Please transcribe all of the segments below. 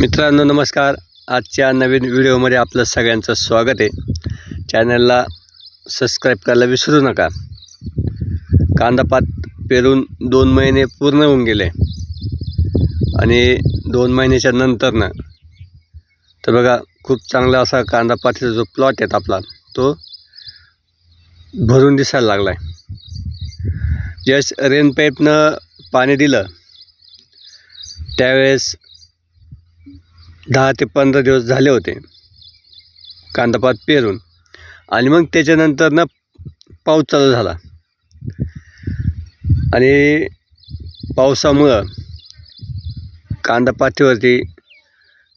मित्रांनो नमस्कार. आजच्या नवीन व्हिडिओमध्ये आपलं सगळ्यांचं स्वागत आहे. चॅनलला सबस्क्राईब करायला विसरू नका. कांदापात पेरून दोन महिने पूर्ण होऊन गेले. आणि दोन महिन्याच्या नंतरनं तर बघा खूप चांगला असा कांदापातीचा जो प्लॉट आहे आपला तो भरून दिसायला लागला आहे जस्ट रेन पाईपनं पाणी दिलं त्यावेळेस दहा ते पंधरा दिवस झाले होते. कांदापात पेरून. आणि मग त्याच्यानंतर ना पाऊस चालू झाला. आणि पावसामुळं कांदापातीवरती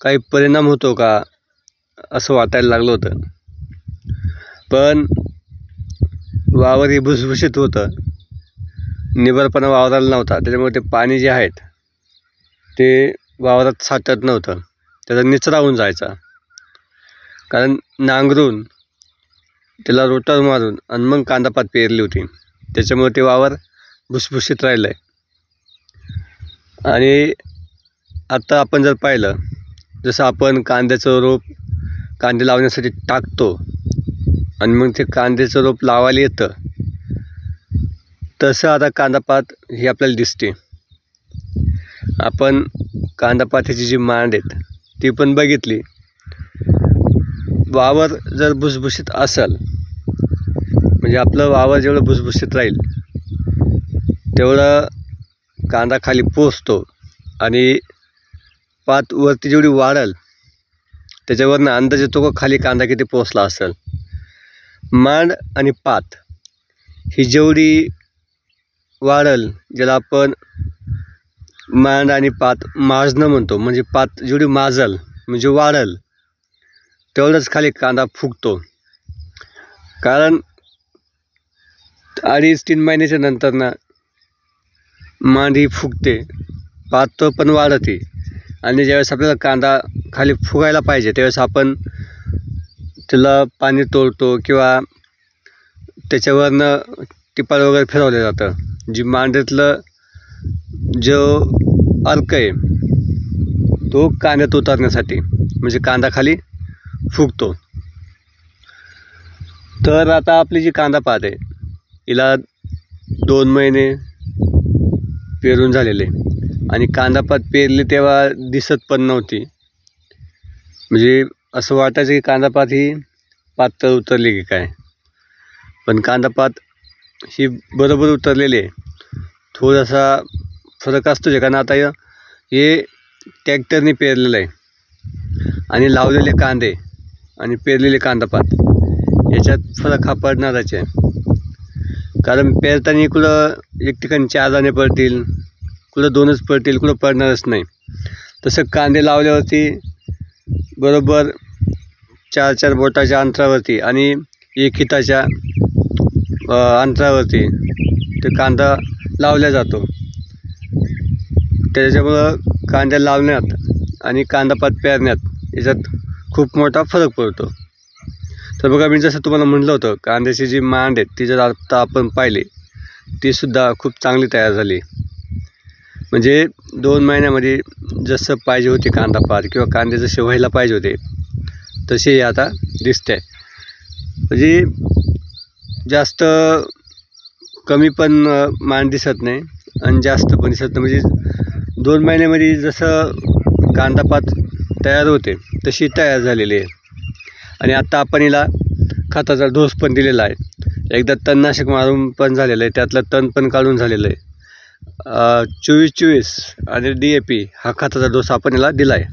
काही परिणाम होतो का असं वाटायला लागलं होतं. पण वावर हे भुसभुशीत होतं. निबरपणा वावराला नव्हता. त्याच्यामुळे ते पाणी जे आहेत ते वावरात साठत नव्हतं. त्याचा निचरा होऊन जायचा. कारण नांगरून त्याला रोटर मारून आणि मग कांदापात पेरली होती. त्याच्यामुळे ते वावर भुसभुशीत राहिलं आहे आणि आत्ता आपण जर पाहिलं जसं आपण कांद्याचं रोप कांदे लावण्यासाठी टाकतो आणि मग ते कांद्याचं रोप लावायला येतं तसं आता कांदापात ही आपल्याला दिसते. आपण कांदापातीची जी मांड आहेत ती पण बघितली. वावर जर भुसभुशीत असेल म्हणजे आपलं वावर जेवढं भुसभुशीत राहील तेवढं कांदा खाली पोचतो आणि पात वरती जेवढी वाढेल त्याच्यावरनं अंदाज येतो का खाली कांदा किती पोचला असेल. मांड आणि पात ही जेवढी वाढेल ज्याला आपण मांड आणि पात माजणं म्हणतो. म्हणजे पात जेवढी माजल म्हणजे वाढल तेवढंच खाली कांदा फुगतो. कारण अडीच तीन महिन्याच्या नंतर ना मांडी फुगते पात पण वाढते. आणि ज्यावेळेस आपल्याला कांदा खाली फुगायला पाहिजे त्यावेळेस आपण त्याला पाणी तोडतो किंवा त्याच्यावरनं टिपाळ वगैरे फिरवलं जातं. जी मांडीतलं जो अल्क आहे तो कांद्यात उतरण्यासाठी म्हणजे कांदा खाली फुगतो. तर आता आपली जी कांदा पात आहे हिला दोन महिने पेरून झालेले. आणि कांदापात पेरली तेव्हा दिसत पण नव्हती. म्हणजे असं वाटायचं की कांदापात ही पातळ उतरली की काय. पण कांदापात ही बरोबर उतरलेली आहे. थोडासा फरक असतो जे. कारण आता हे ट्रॅक्टरने पेरलेलं आहे. आणि लावलेले कांदे आणि पेरलेले कांदापात. याच्यात फरक हा पडणारच आहे. कारण पेरताना इकडं एक ठिकाणी चार दाणे पडतील कुठं दोनच पडतील कुठं पडणारच नाही. तसं कांदे लावल्यावरती बरोबर चार चार बोटाच्या अंतरावरती आणि एक हिताच्या अंतरावरती ते कांदा लावला जातो. त्याच्यामुळं कांद्या लावण्यात आणि कांदापात पेरण्यात याच्यात खूप मोठा फरक पडतो. तर बघा मी जसं तुम्हाला म्हटलं होतं कांद्याची जी मांड आहे ती जर आता आपण पाहिली तीसुद्धा खूप चांगली तयार झाली. म्हणजे दोन महिन्यामध्ये जसं पाहिजे होते कांदा पात किंवा कांदे जसे व्हायला पाहिजे होते तसे आता दिसते म्हणजे जास्त कमी पण मान दिसत नाही आणि जास्त पण दिसत नाही. म्हणजे दोन महिन्यामध्ये जसं कांदापात तयार होते तशी तयार झालेली आहे. आणि आत्ता आपण हिला खताचा डोस पण दिलेला आहे. एकदा तणनाशक मारून पण झालेलं आहे त्यातलं तण पण काढून झालेलं आहे. चोवीस चोवीस आणि डी ए पी हा खताचा डोस आपण हिला दिला आहे.